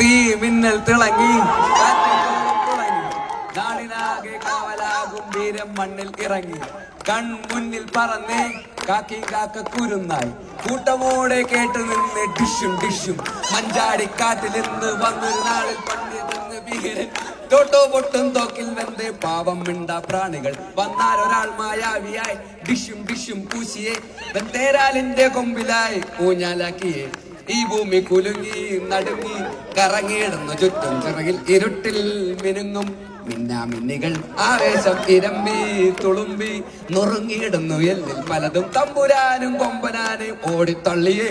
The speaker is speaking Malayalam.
തീ മിന്നൽ തിളങ്ങി. നാടിനാകെ കാവലാകും മണ്ണിൽ ഇറങ്ങി. കൺമുന്നിൽ പറന്നേ കാക്കി കാക്ക കുരുന്നായി. കൂട്ടമോടെ കേട്ട് നിന്ന് ഡിഷും ഡിഷും. മഞ്ചാടി കാറ്റിൽ നിന്ന് വന്നൊരു നാളിൽ പണ്ടിരുന്ന് വീരൻ തോട്ടോ പൊട്ടും തോക്കിൽ വെന്ത് പാവം മിണ്ട പ്രാണികൾ. വന്നാൽ ഒരാൾ മായാവിയായി. ഡിഷും ഡിഷും പൂശിയെ വെന്തേരാലിന്റെ തേരാലിന്റെ കൊമ്പിലായി. ഊഞ്ഞാലാക്കിയേ. ഈ ഭൂമി കുലുങ്ങി നടുങ്ങി കറങ്ങിയിടുന്നു ചുറ്റും ചിറകിൽ ഇരുട്ടിൽ മിനുങ്ങും മിന്നാമിന്നികൾ ആവേശം ഇരമ്പി തുളുമ്പി നുറുങ്ങിയിടുന്നു എല്ലിൽ പലതും തമ്പുരാനും കൊമ്പനാനും ഓടിത്തള്ളിയെ